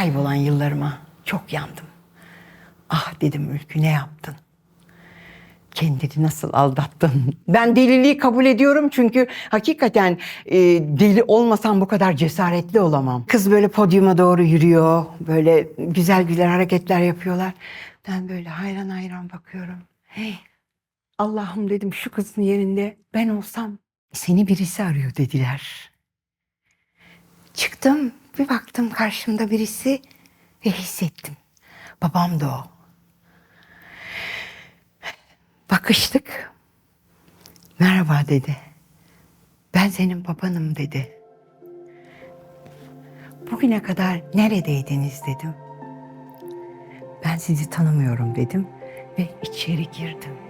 kaybolan yıllarıma çok yandım. Ah dedim Ülkü ne yaptın? Kendini nasıl aldattın? Ben deliliği kabul ediyorum çünkü hakikaten e, deli olmasam bu kadar cesaretli olamam. Kız böyle podyuma doğru yürüyor, böyle güzel güzel hareketler yapıyorlar. Ben böyle hayran hayran bakıyorum. Hey, Allah'ım dedim şu kızın yerinde ben olsam seni birisi arıyor dediler. Çıktım bir baktım karşımda birisi ve hissettim. Babam da o. Bakıştık. Merhaba dedi. Ben senin babanım dedi. Bugüne kadar neredeydiniz dedim. Ben sizi tanımıyorum dedim ve içeri girdim.